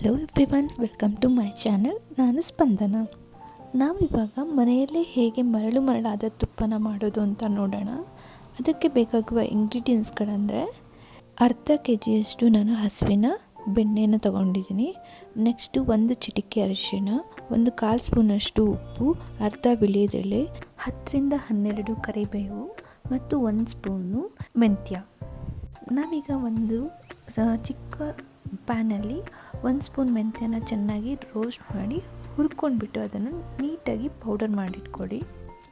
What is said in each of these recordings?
Hello everyone welcome to my channel ನಾನು ಸ್ಪಂದನ. ನಾವಿವಾಗ ಮನೆಯಲ್ಲೇ ಹೇಗೆ ಮರಳು ಮರಳಾದ ತುಪ್ಪನ ಮಾಡೋದು ಅಂತ ನೋಡೋಣ. ಅದಕ್ಕೆ ಬೇಕಾಗುವ ಇಂಗ್ರೀಡಿಯೆಂಟ್ಸ್ಗಳಂದರೆ ಅರ್ಧ ಕೆ ಜಿಯಷ್ಟು ನಾನು ಹಸುವಿನ ಬೆಣ್ಣೆನ ತೊಗೊಂಡಿದ್ದೀನಿ. ನೆಕ್ಸ್ಟು ಒಂದು ಚಿಟಿಕೆ ಅರಿಶಿನ ಒಂದು ಕಾಲು ಸ್ಪೂನಷ್ಟು ಉಪ್ಪು, ಅರ್ಧ ಬಿಳಿಯದೆಳೆ ಹತ್ತರಿಂದ ಹನ್ನೆರಡು ಕರಿಬೇವು ಮತ್ತು ಒಂದು ಸ್ಪೂನು ಮೆಂತ್ಯ. ನಾವೀಗ ಒಂದು ಚಿಕ್ಕ ಪ್ಯಾನಲ್ಲಿ ಒಂದು ಸ್ಪೂನ್ ಮೆಂತ್ಯನ ಚೆನ್ನಾಗಿ ರೋಸ್ಟ್ ಮಾಡಿ ಹುರ್ಕೊಂಡ್ಬಿಟ್ಟು ಅದನ್ನು ನೀಟಾಗಿ ಪೌಡರ್ ಮಾಡಿಟ್ಕೊಡಿ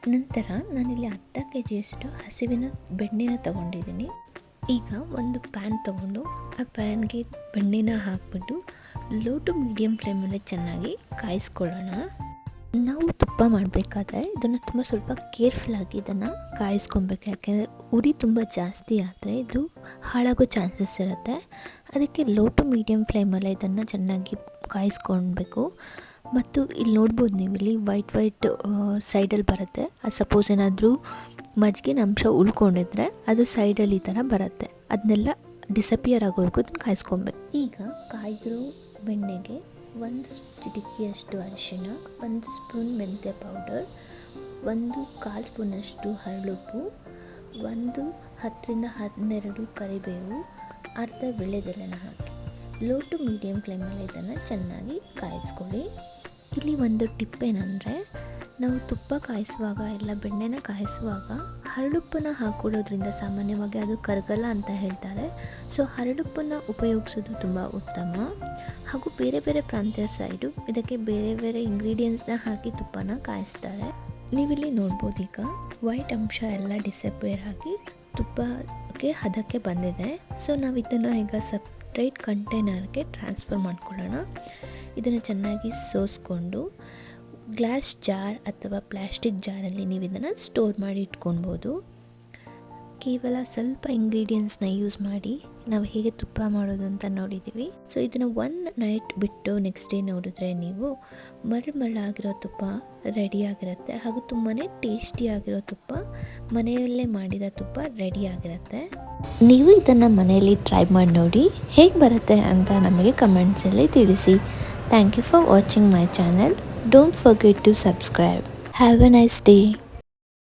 ನಂತರ ನಾನಿಲ್ಲಿ ಅರ್ಧ ಕೆ ಜಿಯಷ್ಟು ಹಸಿವಿನ ಬೆಣ್ಣೆನ ತಗೊಂಡಿದ್ದೀನಿ. ಈಗ ಒಂದು ಪ್ಯಾನ್ ತಗೊಂಡು ಆ ಪ್ಯಾನ್ಗೆ ಬೆಣ್ಣೆನ ಹಾಕ್ಬಿಟ್ಟು ಲೋ ಟು ಮೀಡಿಯಮ್ ಫ್ಲೇಮಲ್ಲೇ ಚೆನ್ನಾಗಿ ಕಾಯಿಸ್ಕೊಳ್ಳೋಣ. ನಾವು ತುಪ್ಪ ಮಾಡಬೇಕಾದ್ರೆ ಇದನ್ನು ತುಂಬ ಸ್ವಲ್ಪ ಕೇರ್ಫುಲ್ಲಾಗಿ ಇದನ್ನು ಕಾಯಿಸ್ಕೊಬೇಕು. ಯಾಕೆಂದರೆ ಉರಿ ತುಂಬ ಜಾಸ್ತಿ ಆದರೆ ಇದು ಹಾಳಾಗೋ ಚಾನ್ಸಸ್ ಇರುತ್ತೆ. ಅದಕ್ಕೆ ಲೋ ಟು ಮೀಡಿಯಮ್ ಫ್ಲೇಮಲ್ಲೇ ಇದನ್ನು ಚೆನ್ನಾಗಿ ಕಾಯಿಸ್ಕೊಳ್ಬೇಕು. ಮತ್ತು ಇಲ್ಲಿ ನೋಡ್ಬೋದು ನೀವು, ಇಲ್ಲಿ ವೈಟ್ ವೈಟ್ ಸೈಡಲ್ಲಿ ಬರುತ್ತೆ. ಅದು ಸಪೋಸ್ ಏನಾದರೂ ಮಜ್ಜಿಗಿನ ಅಂಶ ಉಳ್ಕೊಂಡಿದ್ರೆ ಅದು ಸೈಡಲ್ಲಿ ಈ ಥರ ಬರುತ್ತೆ. ಅದನ್ನೆಲ್ಲ ಡಿಸಪಿಯರ್ ಆಗೋವರೆಗೂ ಅದನ್ನು ಕಾಯಿಸ್ಕೊಬೇಕು ಈಗ ಕಾಯ್ದಿರೋ ಬೆಣ್ಣೆಗೆ ಒಂದು ಚಿಟಿಕಿಯಷ್ಟು ಅರಿಶಿಣ, ಒಂದು ಸ್ಪೂನ್ ಮೆಂತ್ಯ ಪೌಡರ್, ಒಂದು ಕಾಲು ಸ್ಪೂನಷ್ಟು ಹರಳುಪ್ಪು ಒಂದು ಹತ್ತರಿಂದ ಹನ್ನೆರಡು ಕರಿಬೇವು, ಅರ್ಧ ವಿಳೆದೆಲೆನ ಹಾಕಿ. ಲೋ ಟು ಮೀಡಿಯಮ್ ಫ್ಲೇಮಲ್ಲಿ ಇದನ್ನು ಚೆನ್ನಾಗಿ ಕಾಯಿಸ್ಕೊಳ್ಳಿ. ಇಲ್ಲಿ ಒಂದು ಟಿಪ್ ಏನಂದರೆ, ನಾವು ತುಪ್ಪ ಕಾಯಿಸುವಾಗ ಇಲ್ಲ ಬೆಣ್ಣೆನ ಕಾಯಿಸುವಾಗ ಹರಳುಪ್ಪನ್ನ ಹಾಕೊಳ್ಳೋದ್ರಿಂದ ಸಾಮಾನ್ಯವಾಗಿ ಅದು ಕರಗಲ್ಲ ಅಂತ ಹೇಳ್ತಾರೆ. ಸೊ, ಹರಳುಪ್ಪನ್ನು ಉಪಯೋಗಿಸೋದು ತುಂಬ ಉತ್ತಮ. ಹಾಗೂ ಬೇರೆ ಬೇರೆ ಪ್ರಾಂತ್ಯ ಸೈಡು ಇದಕ್ಕೆ ಬೇರೆ ಬೇರೆ ಇಂಗ್ರೀಡಿಯೆಂಟ್ಸ್ನ ಹಾಕಿ ತುಪ್ಪನ ಕಾಯಿಸ್ತಾರೆ. ನೀವಿಲ್ಲಿ ನೋಡ್ಬೋದು ಈಗ ವೈಟ್ ಅಂಶ ಎಲ್ಲ ಡಿಸಪೇರ್ ಆಗಿ ತುಪ್ಪಕ್ಕೆ, ಹದಕ್ಕೆ ಬಂದಿದೆ. ಸೊ ನಾವು ಇದನ್ನು ಈಗ ಸಪ್ರೇಟ್ ಕಂಟೈನರ್ಗೆ ಟ್ರಾನ್ಸ್ಫರ್ ಮಾಡ್ಕೊಳ್ಳೋಣ. ಇದನ್ನು ಚೆನ್ನಾಗಿ ಸೋಸ್ಕೊಂಡು ಗ್ಲಾಸ್ ಜಾರ್ ಅಥವಾ ಪ್ಲಾಸ್ಟಿಕ್ ಜಾರಲ್ಲಿ ನೀವು ಇದನ್ನು ಸ್ಟೋರ್ ಮಾಡಿ ಇಟ್ಕೊಳ್ಬೋದು. ಕೇವಲ ಸ್ವಲ್ಪ ಇಂಗ್ರೀಡಿಯೆಂಟ್ಸ್ನ ಯೂಸ್ ಮಾಡಿ ನಾವು ಹೇಗೆ ತುಪ್ಪ ಮಾಡೋದು ಅಂತ ನೋಡಿದ್ದೀವಿ. ಸೊ ಇದನ್ನು ಒನ್ ನೈಟ್ ಬಿಟ್ಟು ನೆಕ್ಸ್ಟ್ ಡೇ ನೋಡಿದ್ರೆ ನೀವು ಮರಳು ಮರಳಾಗಿರೋ ತುಪ್ಪ ರೆಡಿ ಆಗಿರುತ್ತೆ ಹಾಗೂ ತುಂಬಾ ಟೇಸ್ಟಿಯಾಗಿರೋ ತುಪ್ಪ ಮನೆಯಲ್ಲೇ ಮಾಡಿದ ತುಪ್ಪ ರೆಡಿ ಆಗಿರುತ್ತೆ. ನೀವು ಇದನ್ನು ಮನೆಯಲ್ಲಿ ಟ್ರೈ ಮಾಡಿ ನೋಡಿ ಹೇಗೆ ಬರುತ್ತೆ ಅಂತ ನಮಗೆ ಕಮೆಂಟ್ಸಲ್ಲಿ ತಿಳಿಸಿ. Thank you for watching my channel don't forget to subscribe have a nice day